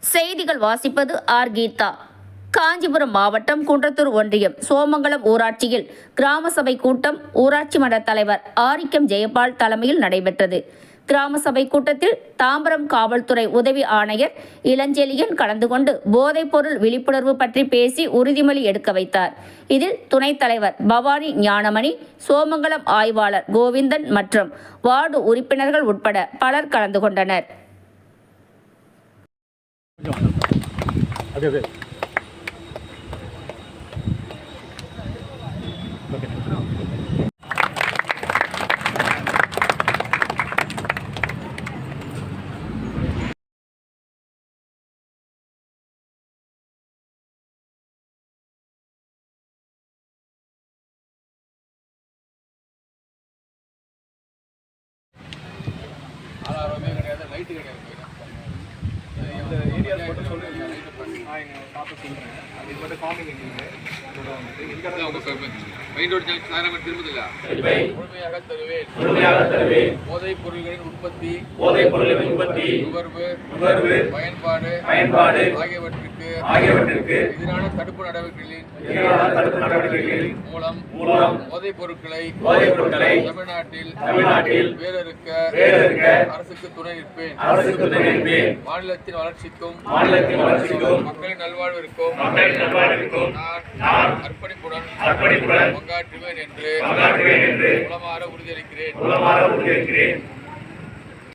செய்திகள் வாசிப்பது ஆர். கீதா. காஞ்சிபுரம் மாவட்டம் குன்றத்தூர் ஒன்றியம் சோமங்கலம் ஊராட்சியில் கிராம சபை கூட்டம் ஊராட்சி மன்ற தலைவர் ஆரிக்கம் ஜெயபால் தலைமையில் நடைபெற்றது. கிராம சபை கூட்டத்தில் தாம்பரம் காவல்துறை உதவி ஆணையர் இளஞ்செழியன் கலந்து கொண்டு போதைப்பொருள் விழிப்புணர்வு பற்றி பேசி உறுதிமொழி எடுக்க வைத்தார். இதில் துணைத் தலைவர் பவானி ஞானமணி சோமங்கலம் ஆய்வாளர் கோவிந்தன் மற்றும் வார்டு உறுப்பினர்கள் உட்பட பலர் கலந்து கொண்டனர். ஓகே ஓகே ஆறாயிரம் கிடையாது லைட்டு கிடையாது இந்த ஏரியாஸ் மட்டும் சொல்லுங்க நான் எங்கள் பார்த்து சொல்கிறேன் அது மட்டும் காமிங் இதோட வந்துட்டு எங்க இடத்துல மெயின் ரோடு ஜங்ஷன் சாயங்காலம் திரும்பதில்ல முழுமையாக தருவேன். முழுமையாக தருவேன். போதைப் பொருள்களின் உற்பத்தி போதைப் பொருளின் உற்பத்தி நுகர்வு நுகர்வு பயன்பாடு பயன்பாடு ஆகியவற்றிற்கு ஆகியவற்றிற்கு எதிரான தடுப்பு நடவடிக்கைகளின் எதிரான தடுப்பு நடவடிக்கைகளின் மூலம் மூலம் போதைப் பொருட்களை போதைப் பொருட்களை தமிழ்நாட்டில் தமிழ்நாட்டில் வேறறுக்க வேறறுக்க அரசுக்கு துணை நிற்பேன். அரசுக்கு துணை நிற்பேன். மாநிலத்தின் வளர்ச்சிக்கும் மாநிலத்தின் வளர்ச்சிக்கும் மக்களின் மக்களின் நல்வாழ்விற்கும் நான் அர்ப்பணிப்புடன் பங்காற்றுவேன் என்று உளமாற உறுதியளிக்கிறேன்.